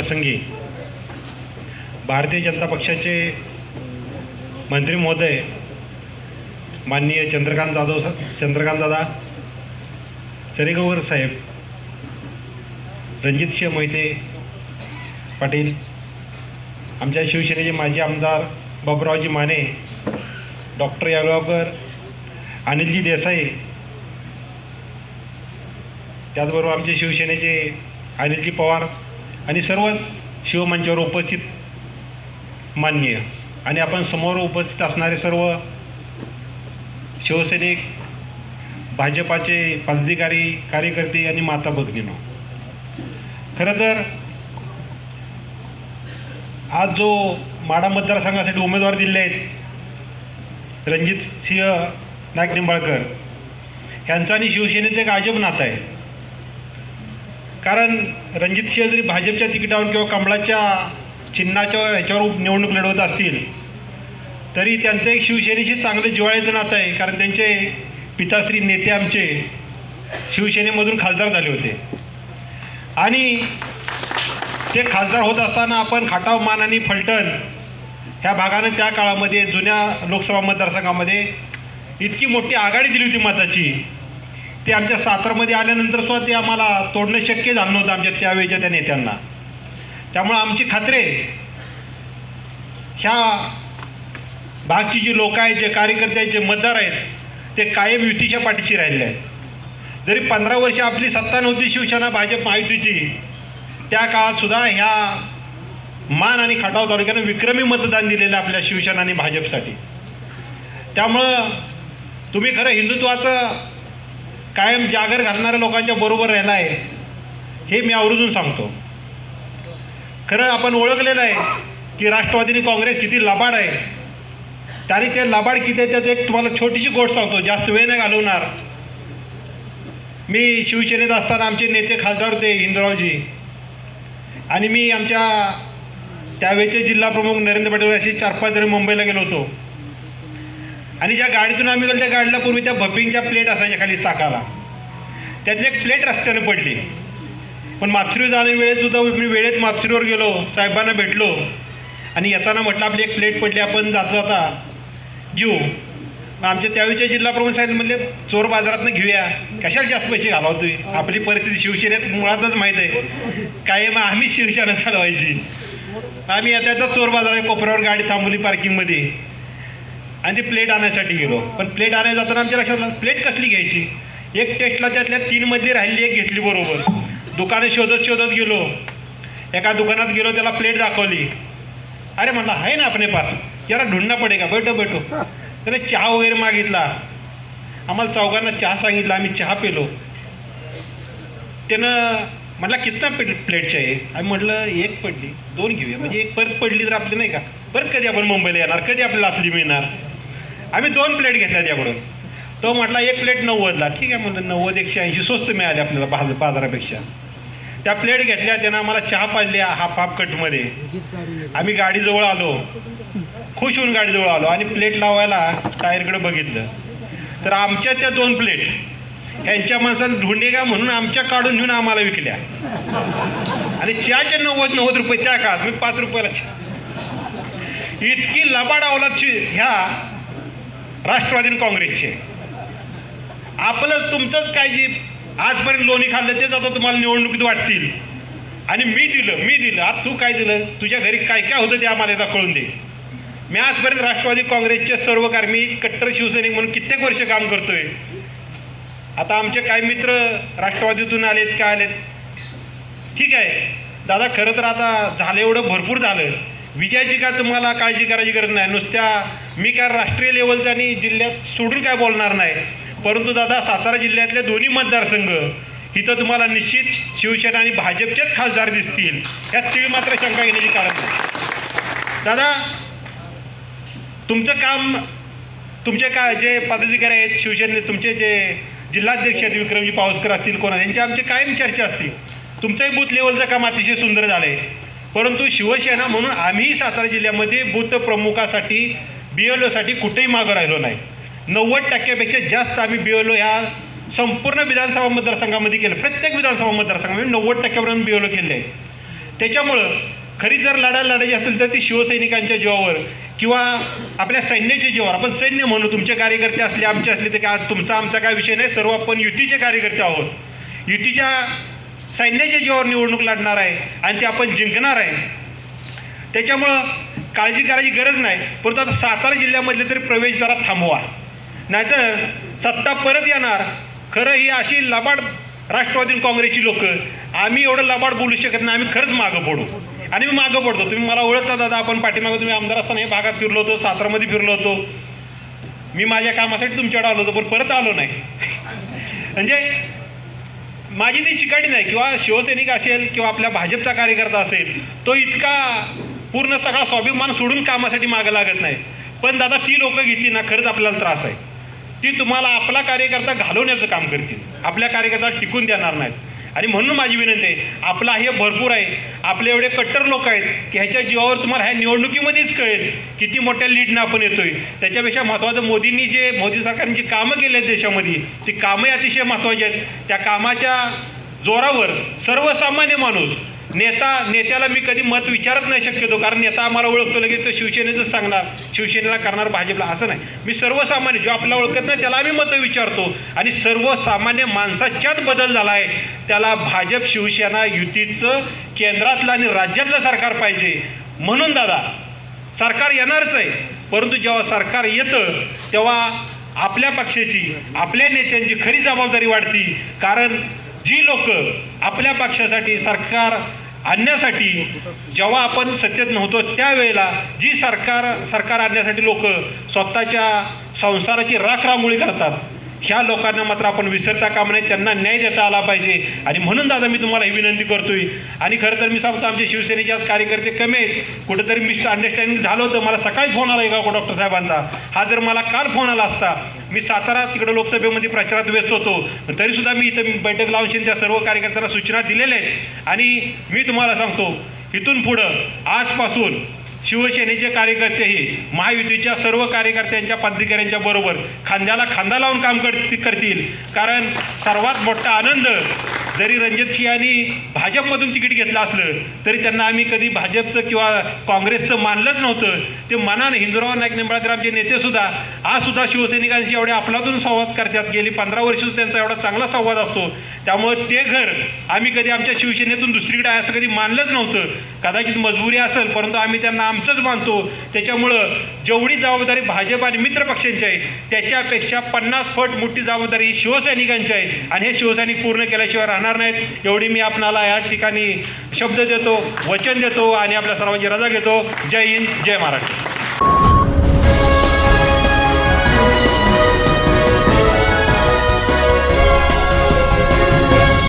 प्रसंगी भारतीय जनता पक्षाचे मंत्री महोदय माननीय चंद्रकांत जाधव चंद्रकांत दादा सरेगवर साहेब रणजितसिंह मोहिते पाटील आमच्या शिवसेनेचे माजी आमदार बाबुरावजी माने डॉक्टर यादवकर अनिलजी देसाई त्याचबरोबर आमचे शिवसेनेचे अनिलजी पवार आणि सर्वच शिवमंचावर उपस्थित मान्य आणि आपण समोर उपस्थित असणारे सर्व शिवसैनिक भाजपाचे पदाधिकारी कार्यकर्ते आणि माता भगिनीनो. खरं तर आज जो माडा मतदारसंघासाठी उमेदवार दिले आहेत रणजित सिंह नाईक निंबाळकर यांचा आणि शिवसेनेचं एक अजब नातं आहे. कारण रणजित सिंह जरी भाजपच्या तिकिटावर किंवा कमळाच्या चिन्हाच्या ह्याच्यावर निवडणूक लढवत असतील तरी त्यांचं एक शिवसेनेशी चांगलं जिवाळ्याचं नातं आहे. कारण त्यांचे पिताश्री नेते आमचे शिवसेनेमधून खासदार झाले होते. आणि ते खासदार होत असताना आपण खाटाव मान आणि फलटण ह्या भागानं त्या काळामध्ये जुन्या लोकसभा मतदारसंघामध्ये इतकी मोठी आघाडी दिली होती मताची. ते आमच्या सातारमध्ये आल्यानंतर सुद्धा ते आम्हाला तोडणं शक्य झालं नव्हतं आमच्या त्यावेळेच्या त्या नेत्यांना. त्यामुळं आमची खात्रे ह्या भागची जी लोक आहेत जे कार्यकर्ते आहेत जे मतदार आहेत ते कायम युतीच्या पाठीशी राहिले आहेत. जरी पंधरा वर्ष आपली सत्ता नव्हती शिवसेना भाजप महायुतीची त्या काळातसुद्धा ह्या मान आणि खटाव तालुक्यानं विक्रमी मतदान दिलेलं आहे आपल्या शिवसेना आणि भाजपसाठी. त्यामुळं तुम्ही खरं हिंदुत्वाचं कायम जागर घालणाऱ्या लोकांच्या बरोबर राहिला आहे हे मी आवर्जून सांगतो. खरं आपण ओळखलेलं आहे की राष्ट्रवादीने काँग्रेस किती लबाड आहे. त्याने ते लबाड किती आहे त्याचं एक तुम्हाला छोटीशी गोष्ट सांगतो जास्त वेळ नाही घालवणार. मी शिवसेनेत असताना आमचे नेते खासदार होते हिंदुरावजी आणि मी आमच्या त्यावेळेचे जिल्हा प्रमुख नरेंद्र पटेल असे चार पाच जण मुंबईला गेलो होतो. आणि ज्या गाडीतून आम्ही गेलो त्या गाडीला पूर्वी त्या भपिंगच्या प्लेट असायच्या खाली चाकाला. त्यातली एक प्लेट रस्त्याने पडली. पण माथुरी जाण्या वेळेत सुद्धा मी वेळेत माथुरीवर गेलो साहेबांना भेटलो. आणि येताना म्हटलं आपली एक प्लेट पडली आपण जाता जाता घेऊ. आमच्या त्यावेळीच्या जिल्हा प्रमुख साहेब म्हणले चोर बाजारातनं घेऊया. कशाला जास्त पैसे घालवतोय? आपली परिस्थिती शिवसेनेत मुळातच माहीत आहे. काय मग आम्हीच शिवसेना चालवायची? आम्ही आता येता चोर बाजारात कोपऱ्यावर गाडी थांबवली पार्किंगमध्ये आणि ते प्लेट आणायसाठी गेलो. पण प्लेट आणायला जाताना आमच्या लक्षात आलं प्लेट कसली घ्यायची? एक टेस्टला त्यातल्या तीनमध्ये राहिली एक घेतली बरोबर. दुकानं शोधत शोधत गेलो. एका दुकानात गेलो त्याला प्लेट दाखवली. अरे म्हटलं आहे ना आपले पास. जरा ढूंढणं पडे का? बैठो बैठो. त्याने चहा वगैरे मागितला. आम्हाला चौघांना चहा सांगितला आम्ही चहा पेलो. त्यानं म्हटला कितना प्लेट प्लेटचे आहे आम्ही म्हटलं एक पडली दोन घेऊया. म्हणजे एक परत पडली तर आपली नाही का? परत कधी आपण मुंबईला येणार? कधी आपल्याला असली मिळणार? आम्ही दोन प्लेट घेतल्या त्याकडून तो म्हटला एक प्लेट नव्वदला. ठीक आहे म्हणलं नव्वद एकशे ऐंशी स्वस्त मिळाले आपल्याला बाज बाजारापेक्षा. त्या प्लेट घेतल्या त्यानं आम्हाला चहा पाजल्या हाफ हाफ कटमध्ये. आम्ही गाडीजवळ आलो. खुश होऊन गाडीजवळ आलो आणि प्लेट लावायला टायरकडे बघितलं. तर आमच्या त्या दोन प्लेट ह्यांच्या माणसानं धुंडेगा म्हणून आमच्या काढून घेऊन आम्हाला विकल्या. आणि चहाचे नव्वद नव्वद रुपये त्या काळात मी पाच रुपयाला इतकी लबाड अवलादची ह्या राष्ट्रवादी काँग्रेसचे. आपलं तुमचंच काय जी आजपर्यंत लोणी खाल्लं तेच आता तुम्हाला निवडणुकीत वाटतील. आणि मी दिलं मी दिलं. आज तू काय दिलं? तुझ्या घरी काय काय होतं ते आम्हाला एकदा कळून दे. मी आजपर्यंत राष्ट्रवादी काँग्रेसचे सर्व कार्मी कट्टर शिवसैनिक म्हणून कित्येक वर्ष काम करतोय. आता आमचे काही मित्र राष्ट्रवादीतून आलेत काय आलेत? ठीक आहे. दादा खरं तर आता झालं एवढं भरपूर झालं. विजयाची का तुम्हाला काळजी करायची गरज नाही. नुसत्या मी काय राष्ट्रीय लेवलचा आणि जिल्ह्यात सोडून काय बोलणार नाही. परंतु दादा सातारा जिल्ह्यातले दोन्ही मतदारसंघ इथं तुम्हाला निश्चित शिवसेना आणि भाजपचेच खासदार दिसतील. यात तीळ मात्र शंका घेण्याची कारण नाही. दादा तुमचं काम तुमचे काय जे पदाधिकारी आहेत शिवसेने तुमचे जे जिल्हाध्यक्ष आहेत विक्रमजी पावसकर असतील कोणा यांच्या आमचे आमची कायम चर्चा असतील. तुमचंही बूथ लेवलचं काम अतिशय सुंदर झालं आहे परंतु शिवसेना म्हणून आम्ही सातारा जिल्ह्यामध्ये बूथ प्रमुखासाठी बी एल ओसाठी कुठेही मागं राहिलो नाही. नव्वद टक्क्यापेक्षा जास्त आम्ही बी एल ओ ह्या संपूर्ण विधानसभा मतदारसंघामध्ये केलं. प्रत्येक विधानसभा मतदारसंघामध्ये नव्वद टक्क्यापर्यंत बी एल ओ केले आहे. त्याच्यामुळं खरी जर लढाई लढायची असेल तर ती शिवसैनिकांच्या जीवावर किंवा आपल्या सैन्याच्या जीवावर. आपण सैन्य म्हणू तुमचे कार्यकर्ते असले आमचे असले तर आज तुमचा आमचा काय विषय नाही. सर्व आपण युतीचे कार्यकर्ते आहोत. युतीच्या सैन्याच्या जीवावर निवडणूक लढणार आहे आणि ते आपण जिंकणार आहे. त्याच्यामुळं काळजी करायची गरज नाही. परंतु आता सातारा जिल्ह्यामधले तरी प्रवेश जरा थांबवा. नाहीतर सत्ता परत येणार. खरं ही अशी लबाड राष्ट्रवादी काँग्रेसची लोक आम्ही एवढं लबाड बोलू शकत नाही. आम्ही खरंच मागं पडू. आणि मी मागं पडतो. तुम्ही मला ओळखता दादा. आपण पाठीमागं तुम्ही आमदार असताना हे भागात फिरलो होतो सातारामध्ये फिरलो होतो. मी माझ्या कामासाठी तुमच्याकडे आलो होतो पण परत आलो नाही. म्हणजे माझी ती चिकाटी नाही. किंवा शिवसैनिक असेल किंवा आपल्या भाजपचा कार्यकर्ता असेल तो इतका पूर्ण सगळा स्वाभिमान सोडून कामासाठी मागं लागत नाही. पण दादा ती लोकं घेतली ना खरंच आपल्याला त्रास आहे. ती तुम्हाला आपला कार्यकर्ता घालवण्याचं काम करतील. आपल्या कार्यकर्ता टिकून देणार नाहीत. आणि म्हणून माझी विनंती आहे आपला हे भरपूर आहे. आपले एवढे कट्टर लोक आहेत की ह्याच्या जीवावर तुम्हाला ह्या निवडणुकीमध्येच कळेल किती मोठ्या लीडनं आपण येतोय. त्याच्यापेक्षा महत्त्वाचं मोदींनी जे मोदी सरकारने जी कामं केली आहेत देशामध्ये ती कामंही अतिशय महत्त्वाची आहेत. त्या कामाच्या जोरावर सर्वसामान्य माणूस नेता नेत्याला मी कधी मत विचारत नाही शक्यतो कारण नेता आम्हाला ओळखतो लगेच. तो शिवसेनेचं सांगणार. शिवसेनेला करणार भाजपला असं नाही. मी सर्वसामान्य जो आपला ओळखत नाही त्याला आम्ही मतं विचारतो. आणि सर्वसामान्य माणसाच्यात बदल झाला आहे. त्याला भाजप शिवसेना युतीचं केंद्रातलं आणि राज्यातलं सरकार पाहिजे. म्हणून दादा सरकार येणारच आहे. परंतु जेव्हा सरकार येतं तेव्हा आपल्या पक्षाची आपल्या नेत्यांची खरी जबाबदारी वाढती. कारण जी लोक आपल्या पक्षासाठी सरकार आणण्यासाठी जेव्हा आपण सत्तेत नव्हतो त्यावेळेला जी सरकार सरकार आणण्यासाठी लोक स्वतःच्या संसाराची राखरांगोळी करतात ह्या लोकांना मात्र आपण विसरता कामा नाही त्यांना न्याय देता आला पाहिजे. आणि म्हणून दादा मी तुम्हाला ही विनंती करतोय. आणि खरं तर मी सांगतो आमचे शिवसेनेचे आज कार्यकर्ते कमी आहेत. कुठेतरी मिस अंडरस्टँडिंग झालं होतं. मला सकाळी फोन आला एका डॉक्टर साहेबांचा. हा जर मला काल फोन आला असता मी सातारा तिकडं लोकसभेमध्ये प्रचारात व्यस्त होतो. पण तरीसुद्धा मी इथं बैठक लावून त्या सर्व कार्यकर्त्यांना सूचना दिलेल्या आहेत. आणि मी तुम्हाला सांगतो इथून पुढं आजपासून शिवसेनेचे कार्यकर्ते हे महायुतीच्या सर्व कार्यकर्त्यांच्या पदाधिकाऱ्यांच्या बरोबर खांद्याला खांदा लावून काम कर करतील. कारण सर्वात मोठा आनंद जरी रणजित सिंहांनी भाजपमधून तिकीट घेतलं असलं तरी त्यांना आम्ही कधी भाजपचं किंवा काँग्रेसचं मानलंच नव्हतं. ते मनाने हिंदुराव नाईक निंबाळकरांचे नेतेसुद्धा आज सुद्धा शिवसैनिकांशी एवढे आपलातून संवाद करतात. गेली पंधरा वर्ष त्यांचा एवढा चांगला संवाद असतो. त्यामुळे ते घर आम्ही कधी आमच्या शिवसेनेतून दुसरीकडे आहे असं कधी मानलंच नव्हतं. कदाचित मजबुरी असेल परंतु आम्ही त्यांना आमचंच मानतो. त्याच्यामुळं जेवढी जबाबदारी भाजप आणि मित्र पक्षांची आहे त्याच्यापेक्षा पन्नास फट मोठी जबाबदारी ही शिवसैनिकांची आहे. आणि हे शिवसैनिक पूर्ण केल्याशिवाय राहणार नाहीत. एवढी मी आपणाला या ठिकाणी शब्द देतो वचन देतो आणि आपल्या सर्वांची रजा घेतो. जय हिंद जय महाराष्ट्र.